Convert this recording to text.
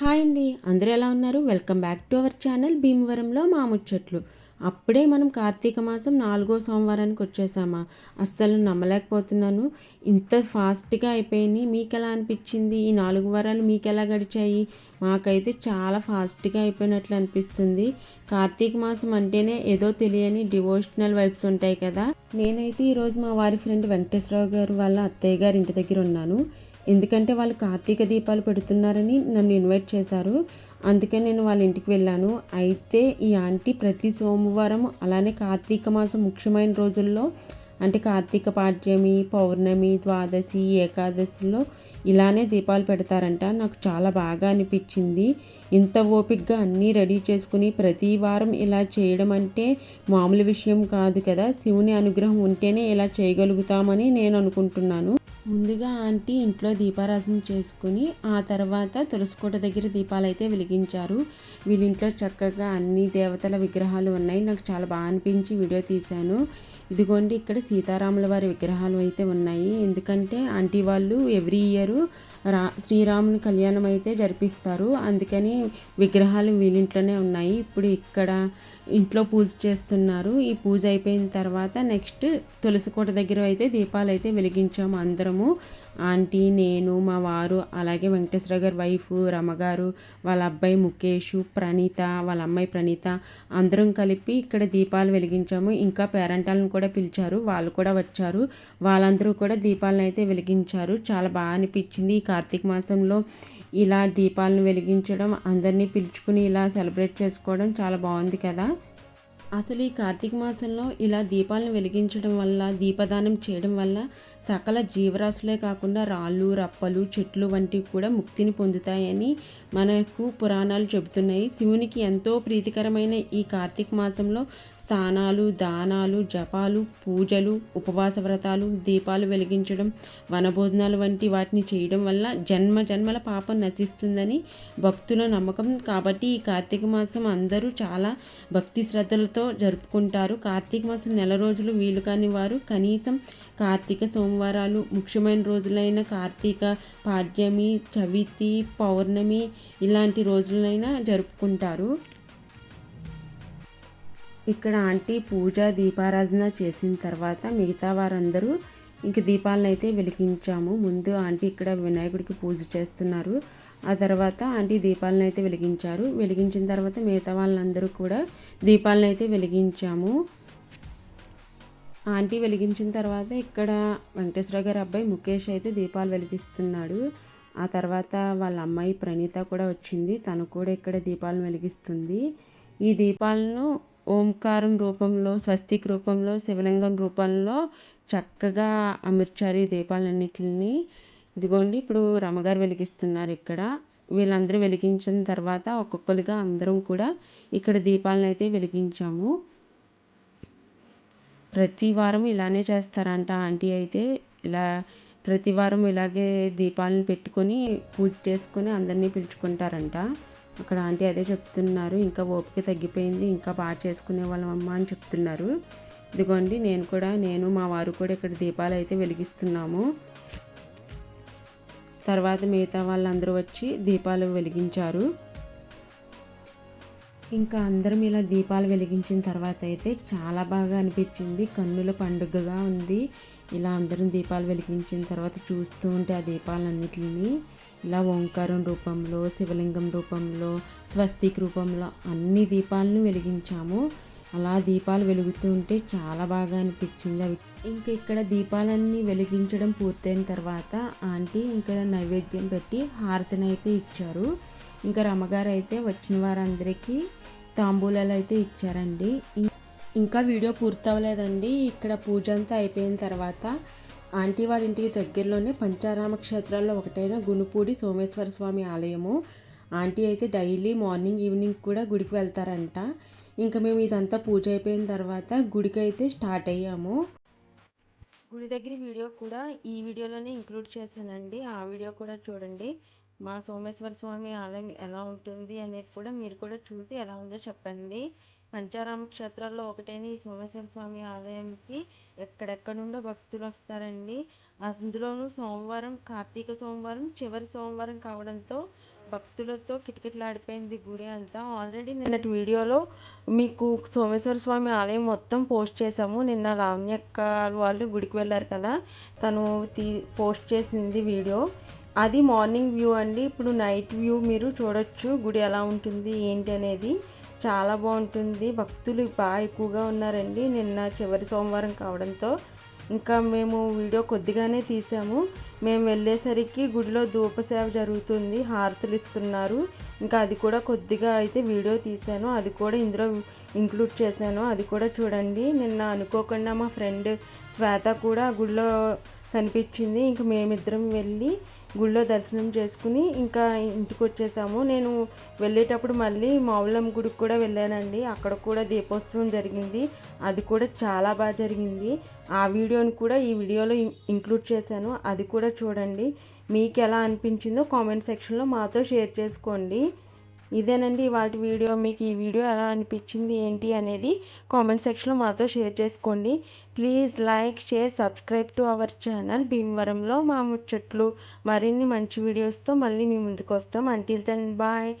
Hi అండి. అందరూ ఎలా ఉన్నారు? Welcome back to our channel భీమవరంలో మా ముచ్చట్లు. అప్పుడే మనం కార్తీక మాసం నాలుగో సోమవారానికి వచ్చేసామా? అస్సలు నమ్మలేకపోతున్నాను. ఇంత ఫాస్ట్గా అయిపోయింది. మీకు ఎలా అనిపించింది? ఈ నాలుగు వారాలు మీకు ఎలా గడిచాయి? మాకైతే చాలా ఫాస్ట్గా అయిపోయినట్లు అనిపిస్తుంది. కార్తీక మాసం అంటేనే ఏదో తెలియని డివోషనల్ వైబ్స్ ఉంటాయి కదా. నేనైతే ఈరోజు మా వారి ఫ్రెండ్ వెంకటేశ్వరరావు గారు వాళ్ళ అత్తయ్య గారి ఇంటి దగ్గర ఉన్నాను. ఎందుకంటే వాళ్ళు కార్తీక దీపాలు పెడుతున్నారని నన్ను ఇన్వైట్ చేశారు. అందుకే నేను వాళ్ళ ఇంటికి వెళ్ళాను. అయితే ఈ ఆంటీ ప్రతి సోమవారం అలానే కార్తీక మాసం ముఖ్యమైన రోజుల్లో అంటే కార్తీక పాడ్యమి పౌర్ణమి ద్వాదశి ఏకాదశిలో ఇలానే దీపాలు పెడతారంట. నాకు చాలా బాగా అనిపించింది. ఇంత ఓపిక్గా అన్నీ రెడీ చేసుకుని ప్రతి వారం ఇలా చేయడం అంటే మామూలు విషయం కాదు కదా. శివుని అనుగ్రహం ఉంటేనే ఇలా చేయగలుగుతామని నేను అనుకుంటున్నాను. ముందుగా ఆంటీ ఇంట్లో దీపారాధన చేసుకుని ఆ తర్వాత తులసికోట దగ్గర దీపాలు అయితే వెలిగించారు. వీళ్ళింట్లో చక్కగా అన్ని దేవతల విగ్రహాలు ఉన్నాయి. నాకు చాలా బాగా అనిపించి వీడియో తీశాను. ఇదిగోండి ఇక్కడ సీతారాముల వారి విగ్రహాలు అయితే ఉన్నాయి. ఎందుకంటే ఆంటీ వాళ్ళు ఎవ్రీ ఇయర్ రా శ్రీరాముని కళ్యాణం అయితే జరిపిస్తారు. అందుకని విగ్రహాలు వీళ్ళింట్లోనే ఉన్నాయి. ఇప్పుడు ఇక్కడ ఇంట్లో పూజ చేస్తున్నారు. ఈ పూజ అయిపోయిన తర్వాత నెక్స్ట్ తులసికోట దగ్గర అయితే దీపాలు అయితే వెలిగించాము అందరము. ఆంటీ నేను మా వారు అలాగే వెంకటేశ్వర గారి వైఫ్ రమగారు వాళ్ళ అబ్బాయి ముఖేష్ ప్రణీత వాళ్ళ అమ్మాయి ప్రణీత అందరం కలిపి ఇక్కడ దీపాలు వెలిగించాము. ఇంకా పేరెంటాలను కూడా పిలిచారు. వాళ్ళు కూడా వచ్చారు. వాళ్ళందరూ కూడా దీపాలను అయితే వెలిగించారు. చాలా బాగా అనిపించింది ఈ కార్తీక మాసంలో ఇలా దీపాలను వెలిగించడం అందరినీ పిలుచుకుని ఇలా సెలబ్రేట్ చేసుకోవడం చాలా బాగుంది కదా. అసలు ఈ కార్తీక మాసంలో ఇలా దీపాలను వెలిగించడం వల్ల దీపదానం చేయడం వల్ల సకల జీవరాశులే కాకుండా రాళ్ళు రప్పలు చెట్లు వంటివి కూడా ముక్తిని పొందుతాయని మనకు పురాణాలు చెబుతున్నాయి. శివునికి ఎంతో ప్రీతికరమైన ఈ కార్తీక మాసంలో స్థానాలు దానాలు జపాలు పూజలు ఉపవాస వ్రతాలు దీపాలు వెలిగించడం వనభోజనాలు వంటి వాటిని చేయడం వల్ల జన్మ జన్మల పాపం నశిస్తుందని భక్తుల నమ్మకం. కాబట్టి ఈ కార్తీక మాసం అందరూ చాలా భక్తి శ్రద్ధలతో జరుపుకుంటారు. కార్తీక మాసం నెల రోజులు వీలు కాని వారు కనీసం కార్తీక సోమవారాలు ముఖ్యమైన రోజులైన కార్తీక పాడ్యమి చవితి పౌర్ణమి ఇలాంటి రోజులైనా జరుపుకుంటారు. ఇక్కడ ఆంటీ పూజ దీపారాధన చేసిన తర్వాత మిగతా వారందరూ ఇంక దీపాలను అయితే వెలిగించాము. ముందు ఆంటీ ఇక్కడ వినాయకుడికి పూజ చేస్తున్నారు. ఆ తర్వాత ఆంటీ దీపాలను అయితే వెలిగించారు. వెలిగించిన తర్వాత మిగతా వాళ్ళందరూ కూడా దీపాలను అయితే వెలిగించాము. ఆంటీ వెలిగించిన తర్వాత ఇక్కడ వెంకటేశ్వర గారి అబ్బాయి ముఖేష్ అయితే దీపాలు వెలిగిస్తున్నాడు. ఆ తర్వాత వాళ్ళ అమ్మాయి ప్రణీత కూడా వచ్చింది. తను కూడా ఇక్కడ దీపాలను వెలిగిస్తుంది. ఈ దీపాలను ఓంకారం రూపంలో స్వస్తిక్ రూపంలో శివలింగం రూపంలో చక్కగా అమర్చారు ఈ దీపాలన్నిటిని ఇదిగోండి ఇప్పుడు రమ్మగారు వెలిగిస్తున్నారు ఇక్కడ. వీళ్ళందరూ వెలిగించిన తర్వాత ఒక్కొక్కరుగా అందరం కూడా ఇక్కడ దీపాలను అయితే వెలిగించాము. ప్రతి వారం ఇలానే చేస్తారంట ఆంటీ అయితే. ఇలా ప్రతి వారం ఇలాగే దీపాలను పెట్టుకొని పూజ చేసుకొని అందరినీ పిలుచుకుంటారంట. అక్కడ ఆంటీ అదే చెప్తున్నారు ఇంకా ఓపిక తగ్గిపోయింది ఇంకా బాగా చేసుకునే వాళ్ళం అమ్మ అని చెప్తున్నారు. ఇదిగోండి నేను కూడా నేను మా వారు కూడా ఇక్కడ దీపాలు అయితే వెలిగిస్తున్నాము. తర్వాత మిగతా వాళ్ళందరూ వచ్చి దీపాలు వెలిగించారు. ఇంకా అందరం ఇలా దీపాలు వెలిగించిన తర్వాత అయితే చాలా బాగా అనిపించింది. కన్నుల పండుగగా ఉంది. ఇలా అందరం దీపాలు వెలిగించిన తర్వాత చూస్తూ ఉంటే ఆ దీపాలన్నిటిని ఇలా ఓంకారం రూపంలో శివలింగం రూపంలో స్వస్తిక్ రూపంలో అన్ని దీపాలను వెలిగించాము. అలా దీపాలు వెలుగుతూ ఉంటే చాలా బాగా అనిపించింది అవి. ఇంకా ఇక్కడ దీపాలన్నీ వెలిగించడం పూర్తయిన తర్వాత ఆంటీ ఇంకా నైవేద్యం పెట్టి హారతిని అయితే ఇచ్చారు. ఇంకా రమ్మగారు అయితే వచ్చిన వారందరికీ తాంబూలాలు అయితే ఇచ్చారండి. ఇంకా వీడియో పూర్తవలేదండి. ఇక్కడ పూజ అంతా అయిపోయిన తర్వాత ఆంటీ వారి ఇంటికి దగ్గరలోనే పంచారామ క్షేత్రాల్లో ఒకటైన గునుపూడి సోమేశ్వర స్వామి ఆలయము. ఆంటీ అయితే డైలీ మార్నింగ్ ఈవినింగ్ కూడా గుడికి వెళ్తారంట. ఇంకా మేము ఇదంతా పూజ అయిపోయిన తర్వాత గుడికి అయితే స్టార్ట్ అయ్యాము. గుడి దగ్గర వీడియో కూడా ఈ వీడియోలోనే ఇంక్లూడ్ చేశానండి. ఆ వీడియో కూడా చూడండి. మా సోమేశ్వర స్వామి ఆలయం ఎలా ఉంటుంది అనేది కూడా మీరు కూడా చూసి ఎలా ఉందో చెప్పండి. పంచారామ క్షేత్రాల్లో ఒకటైన ఈ సోమేశ్వర స్వామి ఆలయంకి ఎక్కడెక్కడ నుండో భక్తులు వస్తారండి. అందులోనూ సోమవారం కార్తీక సోమవారం చివరి సోమవారం కావడంతో భక్తులతో కిటకిటలాడిపోయింది గుడి అంతా. ఆల్రెడీ నిన్నటి వీడియోలో మీకు సోమేశ్వర స్వామి ఆలయం మొత్తం పోస్ట్ చేసాము నిన్న లావణ్యక్క వాళ్ళు గుడికి వెళ్ళారు కదా తను తీ పోస్ట్ చేసింది వీడియో. అది మార్నింగ్ వ్యూ అండి. ఇప్పుడు నైట్ వ్యూ మీరు చూడొచ్చు గుడి ఎలా ఉంటుంది ఏంటి అనేది. చాలా బాగుంటుంది. భక్తులు బాగా ఎక్కువగా ఉన్నారండి. నిన్న చివరి సోమవారం కావడంతో ఇంకా మేము వీడియో కొద్దిగానే తీసాము. మేము వెళ్ళేసరికి గుడిలో ధూపసేవ జరుగుతుంది. హారతులు ఇస్తున్నారు. ఇంకా అది కూడా కొద్దిగా అయితే వీడియో తీశాను. అది కూడా ఇందులో ఇంక్లూడ్ చేశాను. అది కూడా చూడండి. నిన్న అనుకోకుండా మా ఫ్రెండ్ శ్వేత కూడా గుడిలో కనిపించింది. ఇంక మేమిద్దరం వెళ్ళి గుళ్ళో దర్శనం చేసుకుని ఇంకా ఇంటికి వచ్చేసాము నేను వెళ్ళేటప్పుడు మళ్ళీ మావులం గుడికి కూడా వెళ్ళానండి. అక్కడ కూడా దీపోత్సవం జరిగింది. అది కూడా చాలా బాగా జరిగింది. ఆ వీడియోని కూడా ఈ వీడియోలో ఇంక్లూడ్ చేశాను. అది కూడా చూడండి. మీకు ఎలా అనిపించిందో కామెంట్ సెక్షన్లో మాతో షేర్ చేసుకోండి. ఇదేనండి వాటి వీడియో. మీకు ఈ వీడియో ఎలా అనిపించింది ఏంటి అనేది కామెంట్ సెక్షన్లో మాతో షేర్ చేసుకోండి. Please like share subscribe to our channel. భీమవరంలో మా ముచ్చట్లు మరిన్ని మంచి వీడియోస్తో మళ్ళీ మీ ముందుకు వస్తాం. Until then bye